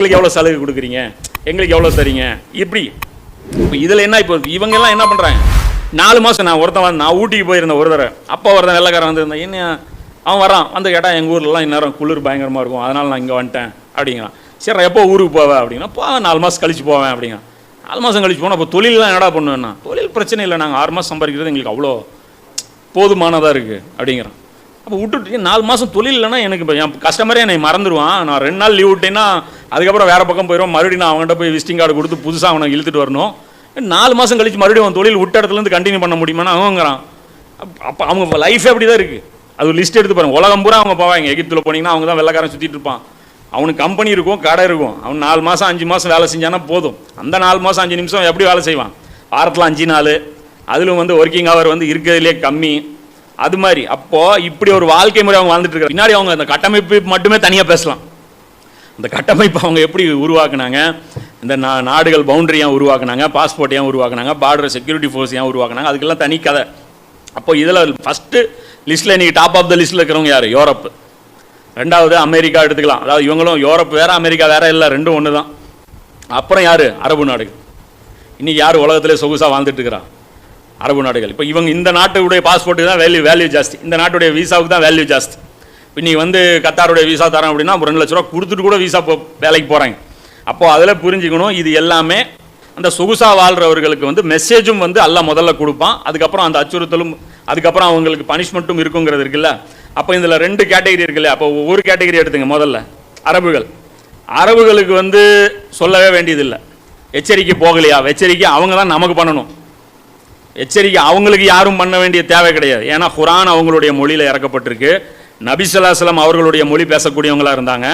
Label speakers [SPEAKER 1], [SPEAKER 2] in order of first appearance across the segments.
[SPEAKER 1] எங்களுக்கு எவ்வளோ சலுகை கொடுக்குறீங்க? எங்களுக்கு எவ்வளோ தரீங்க? இப்படி. இப்போ இதில் என்ன இப்போ இவங்க எல்லாம் என்ன பண்ணுறாங்க நாலு மாதம் நான் ஒருத்தன் வந்து நான் ஊட்டிக்கு போயிருந்தேன் ஒரு தடவை. அப்போ ஒருத்தன் வெள்ளக்காரன் வந்திருந்தேன். என்ன? அவன் வரான் வந்து கேட்டால் எங்கள் ஊர்லலாம் இந்நேரம் குளிர் பயங்கரமாக இருக்கும். அதனால் நான் இங்கே வந்துட்டேன். அப்படிங்கிறான். சரி எப்போ ஊருக்கு போவேன் அப்படின்னா போவேன் நாலு மாதம் கழிச்சு போவேன். அப்படிங்கிறான். நாலு மாதம் கழிச்சு போனால் அப்போ தொழிலெலாம் என்னடா பண்ணுவேன்னா? தொழில் பிரச்சனை இல்லை. நாங்கள் ஆறு மாதம் சம்பாதிக்கிறது எங்களுக்கு அவ்வளோ போதுமானதாக இருக்குது அப்படிங்கிறான். அப்போ விட்டுட்டு நாலு மாதம் தொழில் இல்லைன்னா எனக்கு இப்போ என் கஸ்டமரே என்னை மறந்துடுவான் நான் ரெண்டு நாள் லீவ் விட்டேன்னா அதுக்கப்புறம் வேறு பக்கம் போயிடும் மறுபடியும் நான் அவன்கிட்ட போய் விசிட்டிங் கார்டு கொடுத்து புதுசாக அவனை இழுத்துட்டு வரணும். நாலு மாதம் கழித்து மறுபடியும் அவன் தொழில் விட்ட இடத்துலேருந்து கண்டினியூ பண்ண முடியுமான்னு அவங்கிறான் அப்போ அவங்க லைஃபே அப்படி தான் இருக்குது அது லிஸ்ட் எடுத்து பாருங்க. உலகம் பூரா அவங்க போவாங்க. எகிப்தில் போனீங்கன்னா அவங்க தான் வெள்ளக்காரன் சுற்றிட்டு இருப்பான். அவனுக்கு கம்பெனி இருக்கும் கடை இருக்கும். அவன் நாலு மாதம் அஞ்சு மாதம் வேலை செஞ்சானா போதும். அந்த நாலு மாதம் அஞ்சு நிமிஷம் எப்படி வேலை செய்வான்? வாரத்தில் அஞ்சு நாள். அதிலும் வந்து ஒர்க்கிங் ஹவர் வந்து இருக்கிறதுலே கம்மி. அது மாதிரி. அப்போது இப்படி ஒரு வாழ்க்கை முறை அவங்க வாழ்ந்துட்டு இருக்காங்க. பின்னாடி அவங்க அந்த கட்டமைப்பு மட்டுமே தனியாக பேசலாம். அந்த கட்டமைப்பு அவங்க எப்படி உருவாக்குனாங்க? இந்த நா நாடுகள் பவுண்டரி ஏன் உருவாக்குனாங்க பாஸ்போர்ட் ஏன் உருவாக்குனாங்க பார்டர் செக்யூரிட்டி ஃபோர்ஸ் ஏன் உருவாக்குனாங்க அதுக்கெல்லாம் தனி கதை. அப்போ இதில் ஃபஸ்ட்டு லிஸ்ட்டில் இன்றைக்கி டாப் ஆஃப் த லிஸ்ட்டில் இருக்கிறவங்க யார்? யூரோப் ரெண்டாவது அமெரிக்கா எடுத்துக்கலாம். அதாவது இவங்களும் யூரோப் வேறு அமெரிக்கா வேறு இல்லை ரெண்டும் ஒன்று தான் அப்புறம் யார்? அரபு நாடுகள். இன்றைக்கி யார் உலகத்திலே சொகுசாக வாழ்ந்துட்டுருக்கிறா அரபு நாடுகள். இப்போ இவங்க இந்த நாட்டுடைய பாஸ்போர்ட்டுக்கு தான் வேல்யூ வேல்யூ ஜாஸ்தி. இந்த நாட்டுடைய விசாவுக்கு தான் வேல்யூ ஜாஸ்தி. இன்னைக்கு வந்து கத்தாருடைய விசா தரோம் அப்படின்னா ஒரு ரெண்டு லட்ச ரூபா கொடுத்துட்டு கூட விசா போ வேலைக்கு போகிறாங்க அப்போது அதில் புரிஞ்சுக்கணும் இது எல்லாமே அந்த சொகுசாக வாழ்கிறவர்களுக்கு வந்து மெசேஜும் வந்து அல்ல முதல்ல கொடுப்பான். அதுக்கப்புறம் அந்த அச்சுறுத்தலும் அதுக்கப்புறம் அவங்களுக்கு பனிஷ்மெண்ட்டும் இருக்குங்கிறது இருக்குல்ல? அப்போ இதில் ரெண்டு கேட்டகரி இருக்குல்ல? அப்போ ஒரு கேட்டகரி எடுத்துங்க முதல்ல. அரபுகள். அரபுகளுக்கு வந்து சொல்லவே வேண்டியதில்லை. எச்சரிக்கை போகலையா? எச்சரிக்கை அவங்க தான் நமக்கு பண்ணணும். எச்சரிக்கை அவங்களுக்கு யாரும் பண்ண வேண்டிய தேவை கிடையாது. ஏன்னா குரான் அவங்களுடைய மொழியில் இறக்கப்பட்டிருக்கு. நபிசல்லாஸ்லம் அவர்களுடைய மொழி பேசக்கூடியவங்களா இருந்தாங்க.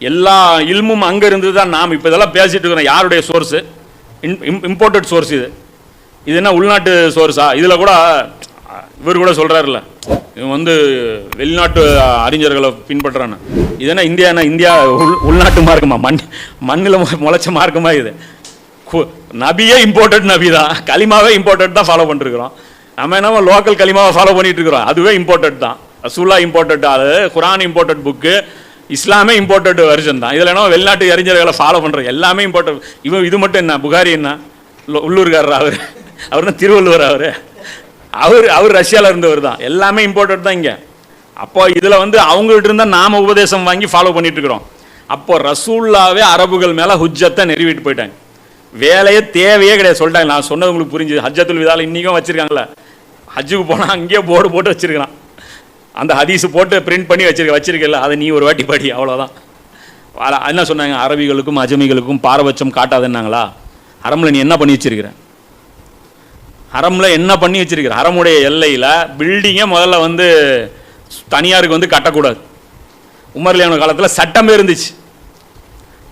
[SPEAKER 1] எல்லா இல்மும் அங்கே இருந்து தான் நாம் இப்போ இதெல்லாம் பேசிகிட்டு இருக்கிறோம். யாருடைய சோர்ஸு இம்போர்ட்டட் சோர்ஸ் இது. இது என்ன உள்நாட்டு சோர்ஸா இதில் கூட இவர் கூட சொல்கிறாருல்ல இவன் வந்து வெளிநாட்டு அறிஞர்களை பின்பற்றுறான்னு இது என்ன இந்தியா என்ன இந்தியா உள் உள்நாட்டு மார்க்கமா? மண் மண்ணில் முளைச்ச மார்க்கமா இது? கு- நபியே இம்போர்ட்டட் நபி தான் களிமாவே இம்போர்ட்டட் தான் ஃபாலோ பண்ணிருக்கிறோம் நம்ம என்னமோ லோக்கல் களிமாவை ஃபாலோ பண்ணிட்டு இருக்கிறோம். அதுவே இம்போர்ட்டட் தான். ரசூல்லா இம்போர்ட்டட் ஆளு குரான் இம்போர்ட்டட் புக்கு இஸ்லாமே இம்போர்ட்டட் வெர்ஷன் தான். இதில் என்ன வெளிநாட்டு அறிஞர்களை ஃபாலோ பண்ணுற எல்லாமே இம்போர்ட்டட் இவன் இது மட்டும் என்ன? புகாரி என்ன? உள்ளூர்காரர் அவர்? அவர் தான் திருவள்ளுவர் அவர். அவர் அவர் ரஷ்யாவில் இருந்தவர் தான். எல்லாமே இம்போர்ட்டட் தான் இங்கே. அப்போ இதில் வந்து அவங்கள்ட்ட இருந்தால் நாம உபதேசம் வாங்கி ஃபாலோ பண்ணிட்டு இருக்கிறோம். அப்போ ரசூல்லாவே அரபுகள் மேலே ஹுஜ்ஜத்தை நிறுவிட்டு போயிட்டாங்க. வேலையே தேவையே கிடையாது. சொல்லிட்டாங்க. நான் சொன்னது உங்களுக்கு புரிஞ்சுது. ஹஜ்ஜத்துல் விதால இன்றைக்கும் வச்சிருக்காங்கல்ல. ஹஜ்ஜுக்கு போனால் அங்கேயே போர்டு போட்டு வச்சுருக்கிறான். அந்த ஹதீஸு போட்டு பிரிண்ட் பண்ணி வச்சிருக்க வச்சிருக்கல அதை நீ ஒரு வாட்டி படி அவ்வளோதான் என்ன சொன்னாங்க? அரபிகளுக்கும் அஜமிகளுக்கும் பாரபட்சம் காட்டாதுன்னாங்களா? ஹரம்ல நீ என்ன பண்ணி வச்சிருக்கிற? ஹரம்ல என்ன பண்ணி வச்சிருக்கிற? ஹரமுடைய எல்லையில் பில்டிங்கே முதல்ல வந்து தனியாருக்கு வந்து கட்டக்கூடாது. உமர்லியான காலத்தில் சட்டமே இருந்துச்சு.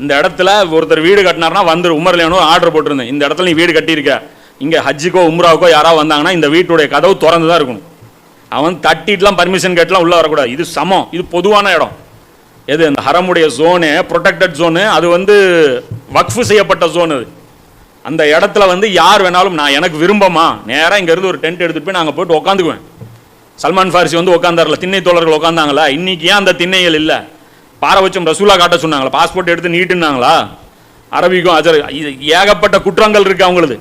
[SPEAKER 1] இந்த இடத்துல ஒருத்தர் வீடு கட்டினார்னா வந்துரு. உமர்லியானோ ஆர்டர் போட்டிருந்தேன். இந்த இடத்துல நீ வீடு கட்டியிருக்க. இங்கே ஹஜ்ஜுக்கோ உம்ராவுக்கோ யாராவது வந்தாங்கன்னா இந்த வீட்டுடைய கதவு திறந்து தான் இருக்கணும். அவன் தட்டிட்டுலாம் பர்மிஷன் கேட்டுலாம் உள்ளே வரக்கூடாது. இது சமம். இது பொதுவான இடம். எது? இந்த ஹரமுடைய ஜோனு ப்ரொடெக்டட் ஜோனு அது வந்து வக்ஃபு செய்யப்பட்ட ஜோன் அது. அந்த இடத்துல வந்து யார் வேணாலும் நான் எனக்கு விரும்பமா? நேராக இங்கேருந்து ஒரு டென்ட் எடுத்துகிட்டு போய் நாங்கள் போய்ட்டு உட்காந்துக்குவேன் சல்மான் ஃபாரிசி வந்து உட்காந்தார்ல திண்ணை தோழர்கள் உட்காந்தாங்களா இன்றைக்கி ஏன் அந்த திண்ணைகள் இல்லை? பாரபட்சம் ரசூலா காட்ட சொன்னாங்களா? பாஸ்போர்ட் எடுத்து நீட்டுனாங்களா? அரபிக்கும் அஜர் இது ஏகப்பட்ட குற்றங்கள் இருக்குது அவங்களுது.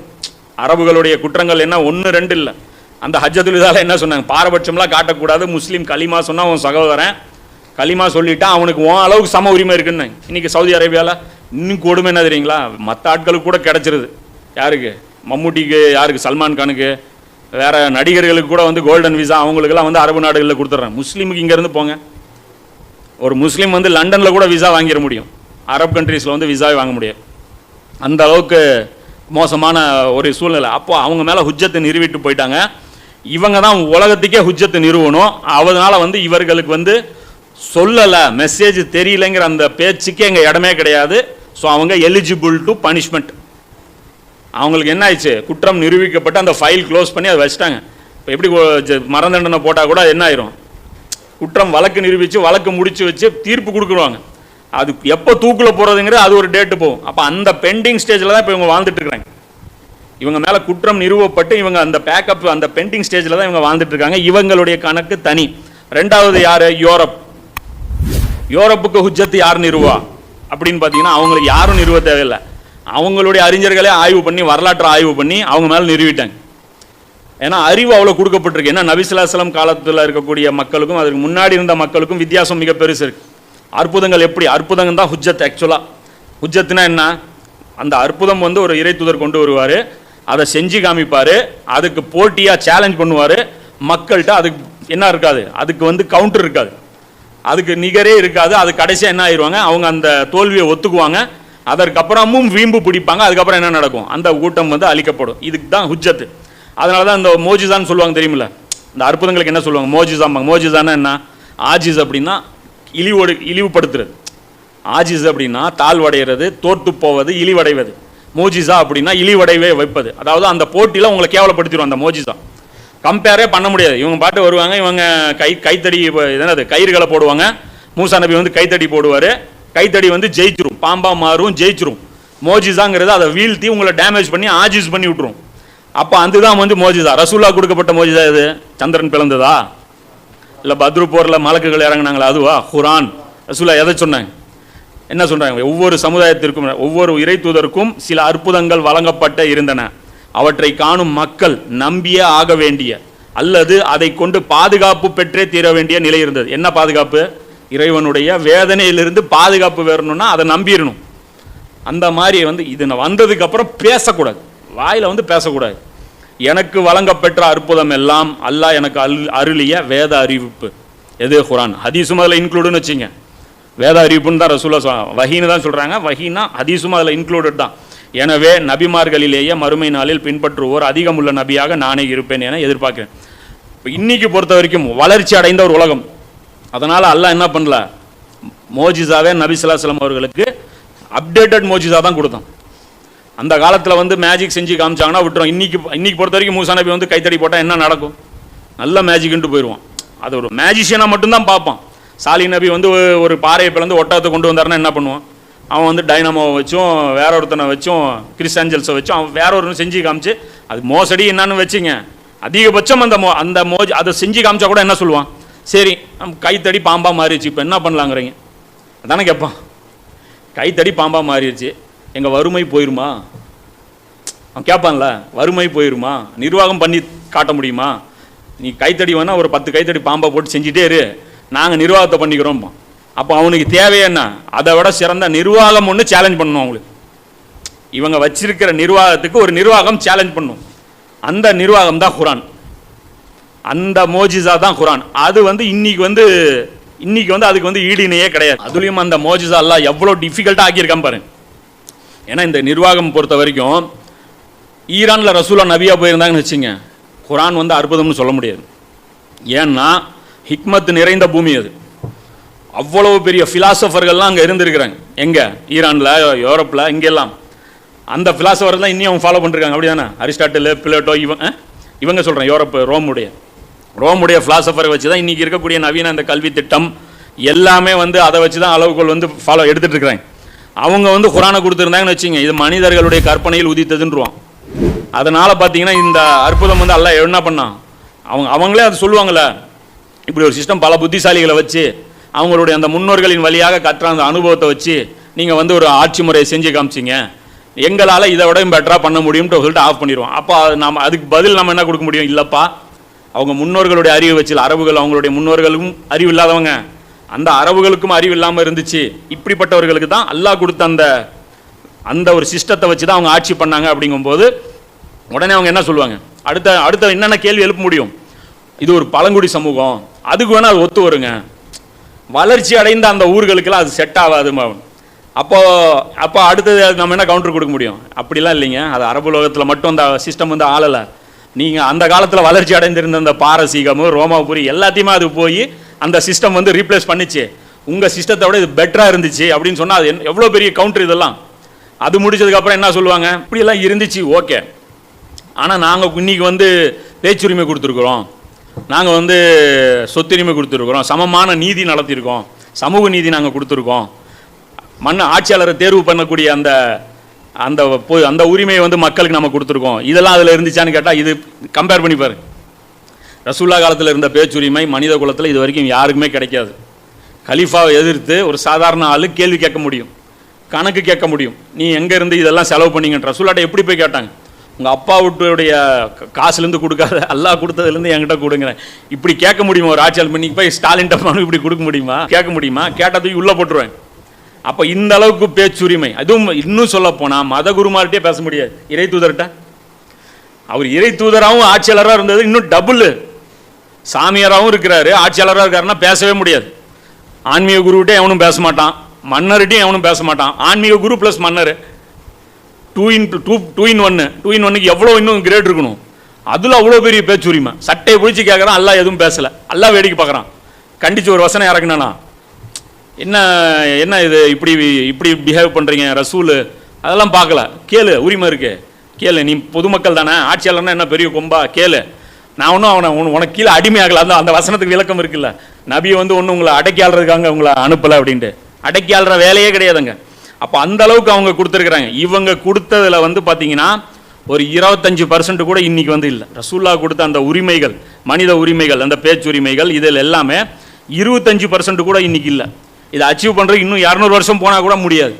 [SPEAKER 1] அரபுகளுடைய குற்றங்கள் என்ன? ஒன்று ரெண்டு இல்லை. அந்த ஹஜ்ஜத்துல் இதால என்ன சொன்னாங்க? பாரபட்சம்லாம் காட்டக்கூடாது. முஸ்லீம் கலிமா சொன்னால் அவன் சகோதரன் கலிமா சொல்லிட்டா அவனுக்கு உன் அளவுக்கு சம உரிமை இருக்குன்னு. இன்னைக்கு சவுதி அரேபியாவில் இன்னும் கொடுமை என்ன தெரியுங்களா? மற்ற ஆட்களுக்கு கூட கிடைச்சிருது. யாருக்கு? மம்முட்டிக்கு யாருக்கு? சல்மான் கானுக்கு. வேற நடிகர்களுக்கு கூட வந்து கோல்டன் விசா அவங்களுக்கெல்லாம் வந்து அரபு நாடுகளில் கொடுத்துட்றாங்க முஸ்லீமுக்கு இங்கேருந்து போங்க. ஒரு முஸ்லீம் வந்து லண்டனில் கூட விசா வாங்கிட முடியும். அரப் கண்ட்ரீஸில் வந்து விசாவே வாங்க முடியாது. அந்த அளவுக்கு மோசமான ஒரு சூழ்நிலை. அப்போ அவங்க மேலே ஹுஜ்ஜத்தை நிறுவிட்டு போயிட்டாங்க. இவங்க தான் உலகத்துக்கே ஹுஜ்ஜத்தை நிறுவனம். அதனால் வந்து இவர்களுக்கு வந்து சொல்லலை மெசேஜ் தெரியலைங்கிற அந்த பேச்சுக்கே எங்கள் இடமே கிடையாது. ஸோ அவங்க எலிஜிபிள் டு பனிஷ்மெண்ட் அவங்களுக்கு என்ன ஆயிடுச்சு? குற்றம் நிரூபிக்கப்பட்டு அந்த ஃபைல் க்ளோஸ் பண்ணி அதை வச்சுட்டாங்க. இப்போ எப்படி மரந்தண்டனை போட்டால் கூட என்ன ஆயிரும்? குற்றம் வழக்கு நிரூபித்து வழக்கு முடித்து வச்சு தீர்ப்பு கொடுக்குருவாங்க. அது எப்போ தூக்கில் போகிறதுங்கிறது அது ஒரு டேட்டு போகும். அப்போ அந்த பெண்டிங் ஸ்டேஜில் தான் இப்போ இவங்க வாழ்ந்துட்டு இருக்கிறாங்க. இவங்க மேலே குற்றம் நிறுவப்பட்டு இவங்க அந்த பேக்கப் அந்த பெண்டிங் ஸ்டேஜில் தான் இவங்க வாழ்ந்துட்டு இருக்காங்க. இவங்களுடைய கணக்கு தனி. ரெண்டாவது யார்? யூரோப். யூரோப்புக்கு ஹுஜத்து யார் நிறுவா? அப்படின்னு பார்த்தீங்கன்னா அவங்களுக்கு யாரும் நிறுவ தேவையில்லை. அவங்களுடைய அறிஞர்களே ஆய்வு பண்ணி வரலாற்றை ஆய்வு பண்ணி அவங்க மேலே நிறுவிட்டாங்க. ஏன்னா அறிவு அவ்வளோ கொடுக்கப்பட்டிருக்கு. ஏன்னா நபிசுலாசலம் காலத்தில் இருக்கக்கூடிய மக்களுக்கும் அதுக்கு முன்னாடி இருந்த மக்களுக்கும் வித்தியாசம் மிக பெருசு இருக்குது அற்புதங்கள் எப்படி? அற்புதங்கள் தான் ஹுஜ்ஜத் ஆக்சுவலாக ஹுஜ்ஜத்னா என்ன? அந்த அற்புதம் வந்து ஒரு இறைத்துதர் கொண்டு வருவார். அதை செஞ்சு காமிப்பார். அதுக்கு போட்டியாக சேலஞ்ச் பண்ணுவார். மக்கள்கிட்ட அதுக்கு என்ன இருக்காது. அதுக்கு வந்து கவுண்டர் இருக்காது. அதுக்கு நிகரே இருக்காது. அது கடைசியாக என்ன ஆயிடுவாங்க அவங்க அந்த தோல்வியை ஒத்துக்குவாங்க. அதற்கப்புறமும் வீம்பு பிடிப்பாங்க. அதுக்கப்புறம் என்ன நடக்கும்? அந்த கூட்டம் வந்து அழிக்கப்படும். இதுக்கு தான் ஹுஜத்து அதனால தான் இந்த மோஜிசான்னு சொல்லுவாங்க தெரியுமில்ல? இந்த அற்புதங்களுக்கு என்ன சொல்லுவாங்க? மோஜிசாம்பாங்க. மோஜிசானா என்ன? ஆஜிஸ் அப்படின்னா இழிவோடு இழிவுபடுத்துறது. ஆஜிஸ் அப்படின்னா தாழ்வடைகிறது தோற்று போவது இழிவடைவது. மோஜிசா அப்படின்னா இழிவடைவே வைப்பது. அதாவது அந்த போட்டியில் உங்களை கேவலப்படுத்திடும் அந்த மோஜிசா. கம்பேரே பண்ண முடியாது. இவங்க பாட்டு வருவாங்க இவங்க கை கைத்தடி என்னது கயிறுகளை போடுவாங்க. மூசா நபி வந்து கைத்தடி போடுவார். கைத்தடி வந்து ஜெயிச்சிரும். பாம்பா மாறும் ஜெயிச்சிரும். மோஜிசாங்கிறது அதை வீழ்த்தி உங்களை டேமேஜ் பண்ணி ஆஜிஸ் பண்ணி விட்டுரும். அப்போ அதுதான் வந்து மோஜிதா ரசூல்லா கொடுக்கப்பட்ட மோஜிதா இது சந்திரன் பிளந்ததா இல்லை பத்ரு போரில் மலக்குகள் இறங்குனாங்களா? அதுவா? குரான் ரசூல்லா எதை சொன்னாங்க? என்ன சொல்கிறாங்க ஒவ்வொரு சமுதாயத்திற்கும் ஒவ்வொரு இறை தூதருக்கும் சில அற்புதங்கள் வழங்கப்பட்ட இருந்தன. அவற்றை காணும் மக்கள் நம்பியே ஆக வேண்டிய அல்லது அதை கொண்டு பாதுகாப்பு பெற்றே தீர வேண்டிய நிலை இருந்தது. என்ன பாதுகாப்பு? இறைவனுடைய வேதனையிலிருந்து பாதுகாப்பு வேறணும்னா அதை நம்பிடணும் அந்த மாதிரி வந்து இது வந்ததுக்கப்புறம் பேசக்கூடாது. வாயில் வந்து பேசக்கூடாது. எனக்கு வழங்கப்பெற்ற அற்புதம் எல்லாம் அல்லாஹ் எனக்கு அல் அருளிய வேத அறிவிப்பு. எது? குரான். ஹதீஸும் அதில் இன்க்ளூடுன்னு வச்சுங்க. வேத அறிவிப்புன்னு தான் ரசூலா சொல் வஹீன்னு தான் சொல்கிறாங்க வஹீனா ஹதீஸும் அதில் இன்க்ளூடட் தான். எனவே நபிமார்களிலேயே மறுமை நாளில் பின்பற்றுவோர் அதிகமுள்ள நபியாக நானே இருப்பேன் என எதிர்பார்க்கிறேன். இப்போ இன்றைக்கி பொறுத்த வரைக்கும் வளர்ச்சி அடைந்த ஒரு உலகம். அதனால் அல்லாஹ் என்ன பண்ணல? மோஜிசாவே நபி ஸல்லல்லாஹு அவர்களுக்கு அப்டேட்டட் மோஜிசா தான் கொடுத்தான். அந்த காலத்தில் வந்து மேஜிக் செஞ்சு காமிச்சாங்கன்னா விட்டுரும். இன்னைக்கு இன்றைக்கி பொறுத்த வரைக்கும் மூசா நபி வந்து கைத்தடி போட்டால் என்ன நடக்கும்? நல்ல மேஜிக்ன்ட்டு போயிடுவான் அது ஒரு மேஜிஷியனாக மட்டும்தான் பார்ப்பான். சாலி நபி வந்து ஒரு- பாறையை பிளந்து ஒட்டகத்தை கொண்டு வந்தாருன்னா என்ன பண்ணுவான்? அவன் வந்து டைனமோவை வச்சும் வேற ஒருத்தனை வச்சும் கிறிஸ்டாஞ்சல்ஸை வச்சும் அவன் வேற ஒருத்தனை செஞ்சு காமிச்சு அது மோசடி என்னன்னு வச்சுங்க. அதிகபட்சம் அந்த மோ அந்த மோஜ் அதை செஞ்சு காமிச்சா கூட என்ன சொல்லுவான்? சரி நம்ம கைத்தடி பாம்பா மாறிடுச்சு இப்போ என்ன பண்ணலாங்கிறீங்க? அதானே கேட்பான் கைத்தடி பாம்பா மாறிடுச்சு எங்கள் வறுமை போயிருமா? அவன் கேட்பான்ல வறுமை போயிருமா? நிர்வாகம் பண்ணி காட்ட முடியுமா? நீ கைத்தடி வேணால் ஒரு பத்து கைத்தடி பாம்பை போட்டு செஞ்சுட்டே இரு. நாங்கள் நிர்வாகத்தை பண்ணிக்கிறோம் அப்போ அவனுக்கு தேவை என்ன? அதை விட சிறந்த நிர்வாகம் ஒன்று சேலஞ்ச் பண்ணணும் அவங்களுக்கு. இவங்க வச்சிருக்கிற நிர்வாகத்துக்கு ஒரு நிர்வாகம் சேலஞ்ச் பண்ணும். அந்த நிர்வாகம் தான் குரான். அந்த மோஜிசா தான் குரான். அது வந்து இன்னைக்கு வந்து இன்னைக்கு வந்து அதுக்கு வந்து ஈடினையே கிடையாது. அதுலேயும் அந்த மோஜிசா எல்லாம் எவ்வளோ டிஃபிகல்ட்டாக ஆக்கியிருக்கான் பாருங்க. ஏன்னா இந்த நிர்வாகம் பொறுத்த வரைக்கும் ஈரானில் ரசூலா நபியாக போயிருந்தாங்கன்னு வச்சுங்க குரான் வந்து அற்புதம்னு சொல்ல முடியாது. ஏன்னா ஹிக்மத் நிறைந்த பூமி அது. அவ்வளவு பெரிய ஃபிலாசபர்கள்லாம் அங்கே இருந்திருக்கிறாங்க. எங்கே? ஈரானில் யூரோப்பில் இங்கெல்லாம். அந்த ஃபிலாசபர் தான் இன்னும் அவங்க ஃபாலோ பண்ணிருக்காங்க. அப்படிதானே? அரிஸ்டாட்டில் பிளேட்டோ இவங்க இவங்க சொல்கிறேன் யூரோப்பு ரோமுடைய. ரோமுடைய ஃபிலாசபரை வச்சு தான் இன்றைக்கி இருக்கக்கூடிய நவீன அந்த கல்வி திட்டம் எல்லாமே வந்து அதை வச்சு தான் அளவுகோல் வந்து ஃபாலோ எடுத்துகிட்டு இருக்கிறாங்க. அவங்க வந்து குரானை கொடுத்துருந்தாங்கன்னு வச்சுங்க இது மனிதர்களுடைய கற்பனையில் உதித்ததுன்றுவான். அதனால் பார்த்தீங்கன்னா இந்த அற்புதம் வந்து அல்லாஹ் என்ன பண்ணான்? அவங்க அவங்களே அது சொல்லுவாங்கல்ல இப்படி ஒரு சிஸ்டம் பல புத்திசாலிகளை வச்சு அவங்களுடைய அந்த முன்னோர்களின் வழியாக கற்ற அந்த அனுபவத்தை வச்சு நீங்கள் வந்து ஒரு ஆட்சி முறையை செஞ்சு காமிச்சிங்க. எங்களால் இதை விட பெட்டராக பண்ண முடியும்னு சொல்லிட்டு ஆஃப் பண்ணிடுவோம். அப்போ நம்ம அதுக்கு பதில் நம்ம என்ன கொடுக்க முடியும்? இல்லைப்பா. அவங்க முன்னோர்களுடைய அறிவு வச்சு அரபுகள் அவங்களுடைய முன்னோர்களும் அறிவு இல்லாதவங்க. அந்த அரபுகளுக்கும் அறிவு இல்லாமல் இருந்துச்சு. இப்படிப்பட்டவர்களுக்கு தான் அல்லாஹ் கொடுத்த அந்த அந்த ஒரு சிஸ்டத்தை வச்சு தான் அவங்க ஆட்சி பண்ணாங்க அப்படிங்கும்போது உடனே அவங்க என்ன சொல்லுவாங்க? அடுத்த அடுத்த என்னென்ன கேள்வி எழுப்ப முடியும்? இது ஒரு பழங்குடி சமூகம். அதுக்கு வேணால் அது ஒத்து வருங்க. வளர்ச்சி அடைந்த அந்த ஊர்களுக்கெல்லாம் அது செட் ஆகாது அப்போது அப்போ அடுத்தது நம்ம என்ன கவுண்டர் கொடுக்க முடியும்? அப்படிலாம் இல்லைங்க. அது அரபு உலகத்தில் மட்டும் அந்த சிஸ்டம் வந்து ஆளலை. நீங்கள் அந்த காலத்தில் வளர்ச்சி அடைந்திருந்த அந்த பாரசீகமும் ரோமாபுரி எல்லாத்தையுமே அது போய் அந்த சிஸ்டம் வந்து ரீப்ளேஸ் பண்ணிச்சு. உங்கள் சிஸ்டத்தை விட இது பெட்டராக இருந்துச்சு அப்படின்னு சொன்னால் அது எவ்வளோ பெரிய கவுண்டர் இதெல்லாம். அது முடிச்சதுக்கப்புறம் என்ன சொல்லுவாங்க? இப்படியெல்லாம் இருந்துச்சு ஓகே ஆனால் நாங்கள் இன்றைக்கி வந்து பேச்சுரிமை கொடுத்துருக்குறோம். நாங்கள் வந்து சொத்துரிமை கொடுத்துருக்குறோம். சமமான நீதி நடத்தியிருக்கோம். சமூக நீதி நாங்கள் கொடுத்துருக்கோம். மண் ஆட்சியாளரை தேர்வு பண்ணக்கூடிய அந்த அந்த பொ- அந்த உரிமையை வந்து மக்களுக்கு நம்ம கொடுத்துருக்கோம். இதெல்லாம் அதில் இருந்துச்சான்னு கேட்டால் இது கம்பேர் பண்ணி பாரு ரசூல்லா காலத்தில் இருந்த பேச்சுரிமை மனித குலத்தில் இது வரைக்கும் யாருக்குமே கிடைக்காது. கலீஃபாவை எதிர்த்து ஒரு சாதாரண ஆளு கேள்வி கேட்க முடியும். கணக்கு கேட்க முடியும். நீ எங்கே இருந்து இதெல்லாம் செலவு பண்ணீங்க ரசூலாட்ட எப்படி போய் கேட்டாங்க? உங்கள் அப்பா வீட்டுடைய காசுலேருந்து கொடுக்காத எல்லாம் கொடுத்ததுலேருந்து என்கிட்ட கொடுங்கிறேன் இப்படி கேட்க முடியுமா ஒரு ஆட்சியாளர்? பண்ணி போய் ஸ்டாலின் டப்பானு இப்படி கொடுக்க முடியுமா? கேட்க முடியுமா? கேட்டதுக்கு உள்ளே போட்டுருவேன். அப்போ இந்த அளவுக்கு பேச்சுரிமை. அதுவும் இன்னும் சொல்ல போனால் மத குருமார்கிட்டே பேச முடியாது. இறை தூதர்கிட்ட. அவர் இறை தூதராகவும் ஆட்சியாளராக இருந்தது. இன்னும் டபுள் சாமியாராகவும் இருக்கிறாரு. ஆட்சியாளராக இருக்காருன்னா பேசவே முடியாது. ஆன்மீக குருக்கிட்டே எவனும் பேச மாட்டான். மன்னர்கிட்டையும் எவனும் பேச மாட்டான். ஆன்மீக குரு ப்ளஸ் மன்னர். Two in two two in ஒன்று டூ இன் ஒன்னுக்கு எவ்வளோ இன்னும் கிரேட் இருக்கணும்? அதில் அவ்வளோ பெரிய பேச்சுரிமை சட்டையை பிடிச்சி கேட்குறான் எல்லாம் எதுவும் பேசலை. எல்லாம் வேடிக்கை பார்க்குறான் கண்டிச்சு ஒரு வசனம் இறக்குனானா? என்ன என்ன இது இப்படி இப்படி பிஹேவ் பண்ணுறீங்க ரசூல்? அதெல்லாம் பார்க்கல கேளு உரிமை இருக்கு. கேளு நீ பொதுமக்கள் தானே? ஆட்சியாளர்னா என்ன பெரிய கொம்பா? கேளு. நான் ஒன்றும் அவனை உன் உனக்கு கீழே அடிமையாகல அந்த அந்த வசனத்துக்கு விளக்கம் இருக்குல்ல. நபி வந்து ஒன்றும் உங்களை அடக்கி ஆள்றதுக்காங்க உங்களை அனுப்பலை அப்படின்ட்டு. அடக்கி ஆள்ற வேலையே கிடையாதுங்க. அப்போ அந்த அளவுக்கு அவங்க கொடுத்துருக்குறாங்க. இவங்க கொடுத்ததில் வந்து பார்த்தீங்கன்னா ஒரு இருபத்தஞ்சு பர்சன்ட் கூட இன்றைக்கி வந்து இல்லை. ரசூல்லா கொடுத்த அந்த உரிமைகள் மனித உரிமைகள் அந்த பேச்சுரிமைகள் இதில் எல்லாமே இருபத்தஞ்சு பர்சன்ட் கூட இன்றைக்கி இல்லை. இதை அச்சீவ் பண்ணுறது இன்னும் இரநூறு வருஷம் போனால் கூட முடியாது.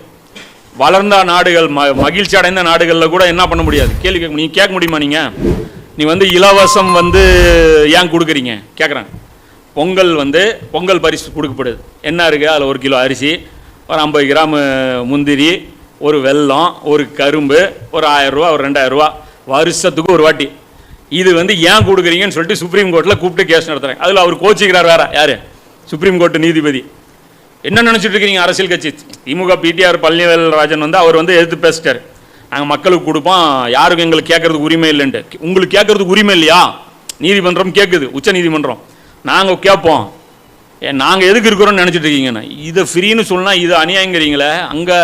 [SPEAKER 1] வளர்ந்த நாடுகள் ம மகிழ்ச்சி அடைந்த நாடுகளில் கூட என்ன பண்ண முடியாது? கேள்வி கேட்க நீங்கள் கேட்க முடியுமா நீங்கள் நீ வந்து இலவசம் வந்து ஏன் கொடுக்குறீங்க? கேட்குறேன் பொங்கல் வந்து பொங்கல் பரிசு கொடுக்கப்படுது. என்ன இருக்குது அதில் ஒரு கிலோ அரிசி ஒரு ஐம்பது கிராமு முந்திரி ஒரு வெல்லம் ஒரு கரும்பு ஒரு ஆயரூவா ஒரு ரெண்டாயிரரூவா வருஷத்துக்கு ஒரு வாட்டி. இது வந்து ஏன் கொடுக்குறீங்கன்னு சொல்லிட்டு சுப்ரீம் கோர்ட்டில் கூப்பிட்டு கேஸ் நடத்துகிறேன் அதில் அவர் கோச்சிக்கிறார் வேறு யார்? சுப்ரீம் கோர்ட்டு நீதிபதி. என்ன நினச்சிட்டு இருக்கிறீங்க அரசியல் கட்சி? திமுக பிடிஆர் பழனிவேல் ராஜன் வந்து அவர் வந்து எதிர்த்து பேசிட்டார். நாங்கள் மக்களுக்கு கொடுப்போம் யாருக்கும் எங்களுக்கு கேட்கறதுக்கு உரிமை இல்லைன்ட்டு. உங்களுக்கு கேட்கறதுக்கு உரிமை இல்லையா? நீதிமன்றம் கேட்குது உச்ச நீதிமன்றம். நாங்கள் கேட்போம். நாங்கள் எதுக்கு இருக்கிறோம்னு நினச்சிட்டு இருக்கீங்கண்ணா இதை ஃப்ரீன்னு சொன்னால் இது அநியாயங்கிறீங்களே. அங்கே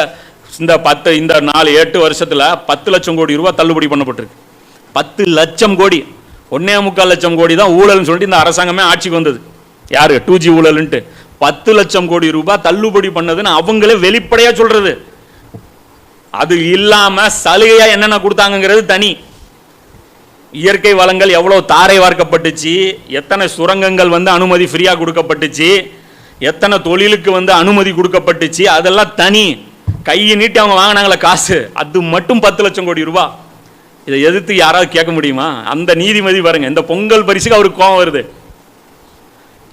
[SPEAKER 1] இந்த பத்து இந்த நாலு எட்டு வருஷத்தில் பத்து லட்சம் கோடி ரூபா தள்ளுபடி பண்ணப்பட்டிருக்கு. பத்து லட்சம் கோடி. ஒன்னே முக்கால் லட்சம் கோடி தான் ஊழல்னு சொல்லிட்டு இந்த அரசாங்கமே ஆட்சிக்கு வந்தது. யாரு? டூ ஜி ஊழல்ன்ட்டு. பத்து லட்சம் கோடி ரூபாய் தள்ளுபடி பண்ணதுன்னு அவங்களே வெளிப்படையாக சொல்கிறது அது இல்லாமல் சலுகையாக என்னென்ன கொடுத்தாங்கங்கிறது தனி. இயற்கை வளங்கள் எவ்வளோ தாரை வார்க்கப்பட்டுச்சு எத்தனை சுரங்கங்கள் வந்து அனுமதி ஃப்ரீயாக கொடுக்கப்பட்டுச்சு எத்தனை தொழிலுக்கு வந்து அனுமதி கொடுக்கப்பட்டுச்சு அதெல்லாம் தனி. கையை நீட்டி அவங்க வாங்கினாங்களே காசு. அது மட்டும் பத்து லட்சம் கோடி ரூபா. இதை எதிர்த்து யாராவது கேட்க முடியுமா? அந்த நீதிமதி பாருங்க இந்த பொங்கல் பரிசுக்கு அவருக்கு கோவம் வருது.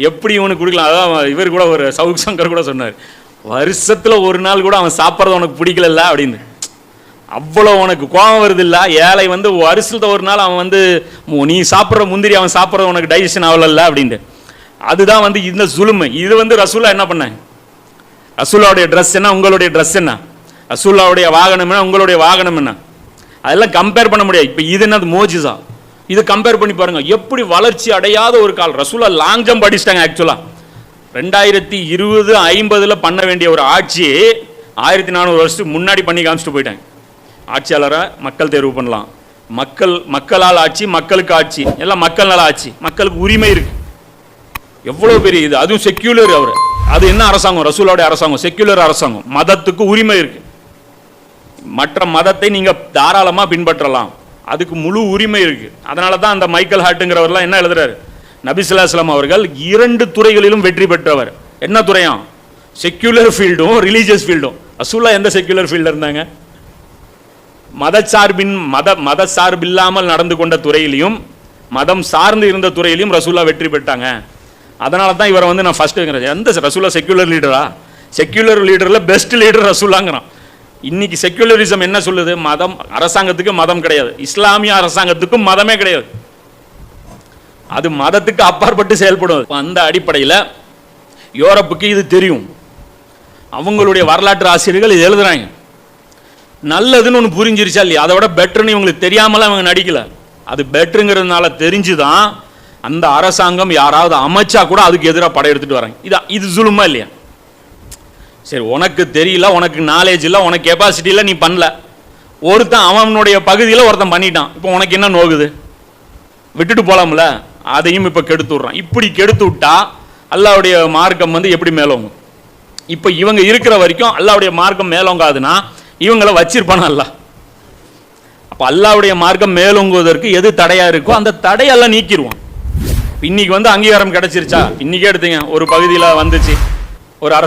[SPEAKER 1] எப்படி இவனுக்கு கொடுக்கலாம்? அதான் இவர் கூட ஒரு சவுக் சங்கர் கூட சொன்னார். வருஷத்தில் ஒரு நாள் கூட அவன் சாப்பிட்றது உனக்கு பிடிக்கல அப்படின்னு. அவ்வளோ உனக்கு கோபம் வருது இல்லை ஏழை வந்து வருஷத்துல ஒரு நாள் அவன் வந்து நீ சாப்பிட்ற முந்திரி அவன் சாப்பிட்றது உனக்கு டைஜஷன் ஆகலல்ல? அப்படின்ட்டு. அதுதான் வந்து இந்த சுலுமை இது வந்து ரசூலா என்ன பண்ண? ரசூலாவுடைய ட்ரெஸ் என்ன? உங்களுடைய ட்ரெஸ் என்ன? ரசூலாவுடைய வாகனம் என்ன? உங்களுடைய வாகனம் என்ன? அதெல்லாம் கம்பேர் பண்ண முடியாது. இப்போ இது என்னது? மோஜிசா. இது கம்பேர் பண்ணி பாருங்க. எப்படி வளர்ச்சி அடையாத ஒரு கால். ரசூலா லாங் ஜம்ப் அடிச்சிட்டாங்க ஆக்சுவலாக ரெண்டாயிரத்தி இருபது ஐம்பதில் பண்ண வேண்டிய ஒரு ஆட்சி ஆயிரத்தி நானூறு வருஷத்துக்கு முன்னாடி பண்ணி காமிச்சிட்டு போயிட்டாங்க. ஆட்சியாளரை மக்கள் தேர்வு பண்ணலாம். மக்கள் மக்களால் ஆட்சி மக்களுக்கு ஆட்சி. எல்லாம் மக்கள் நல ஆட்சி. மக்களுக்கு உரிமை இருக்கு. எவ்வளோ பெரிய இது. அதுவும் செக்யூலர் அவர். அது என்ன அரசாங்கம்? ரசூலோடைய அரசாங்கம். செக்யூலர் அரசாங்கம். மதத்துக்கு உரிமை இருக்கு. மற்ற மதத்தை நீங்கள் தாராளமாக பின்பற்றலாம். அதுக்கு முழு உரிமை இருக்கு. அதனால தான் அந்த மைக்கேல் ஹார்ட்டுங்கிறவர்லாம் என்ன எழுதுறாரு? நபிசுல்லாஸ்லாம் அவர்கள் இரண்டு துறைகளிலும் வெற்றி பெற்றவர். என்ன துறையாம்? செக்யூலர் ஃபீல்டும் ரிலீஜியஸ் ஃபீல்டும் ரசூலா எந்த செக்யூலர் ஃபீல்டில் இருந்தாங்க? மதச்சார்பின் மத மத சார்பில்லாமல் நடந்து கொண்ட துறையிலையும் மதம் சார்ந்து இருந்த துறையிலையும் ரசூல்லா வெற்றி பெற்றாங்க. அதனால தான் இவரை வந்து நான் ஃபர்ஸ்ட்டுங்கிறேன் எந்த ரசூலா செக்யூலர் லீடரா செக்யூலர் லீடரில் பெஸ்ட் லீடர் ரசூலாங்கிறான். இன்னைக்கு செக்யூலரிசம் என்ன சொல்லுது? மதம் அரசாங்கத்துக்கு மதம் கிடையாது. இஸ்லாமிய அரசாங்கத்துக்கும் மதமே கிடையாது. அது மதத்துக்கு அப்பாற்பட்டு செயல்படும். அந்த அடிப்படையில் யூரோப்புக்கு இது தெரியும். அவங்களுடைய வரலாற்று ஆசிரியர்கள் இது எழுதுறாங்க. நல்லதுன்னு ஒன்று புரிஞ்சிருச்சா இல்லையா? அதை விட பெட்டர்னு இவங்களுக்கு தெரியாமலாம் அவங்க நடிக்கல. அது பெட்டருங்கிறதுனால தெரிஞ்சுதான் அந்த அரசாங்கம் யாராவது அமைச்சா கூட அதுக்கு எதிராக படையெடுத்துட்டு வராங்க. இது இது சுலுமா இல்லையா? சரி உனக்கு தெரியல உனக்கு நாலேஜ் இல்லை உனக்கு கெப்பாசிட்டி இல்லை நீ பண்ணல. ஒருத்தன் அவனுடைய பகுதியில் ஒருத்தன் பண்ணிட்டான். இப்போ உனக்கு என்ன நோகுது? விட்டுட்டு போகலாம்ல அதையும் இப்போ கெடுத்து விட்றான். இப்படி கெடுத்து விட்டா அல்லாவுடைய மார்க்கம் வந்து எப்படி மேலோங்கும்? இப்போ இவங்க இருக்கிற வரைக்கும் அல்லாவுடைய மார்க்கம் மேலோங்காதுன்னா இவங்கள வச்சிருப்பானா அல்லா? அப்போ அல்லாவுடைய மார்க்கம் மேலோங்குவதற்கு எது தடையா இருக்கோ அந்த தடையெல்லாம் நீக்கிடுவான் இன்னைக்கு வந்து அங்கீகாரம் கிடைச்சிருச்சா? இன்னைக்கே எடுத்தீங்க ஒரு பகுதியில் வந்துச்சு. ஒரு அரசு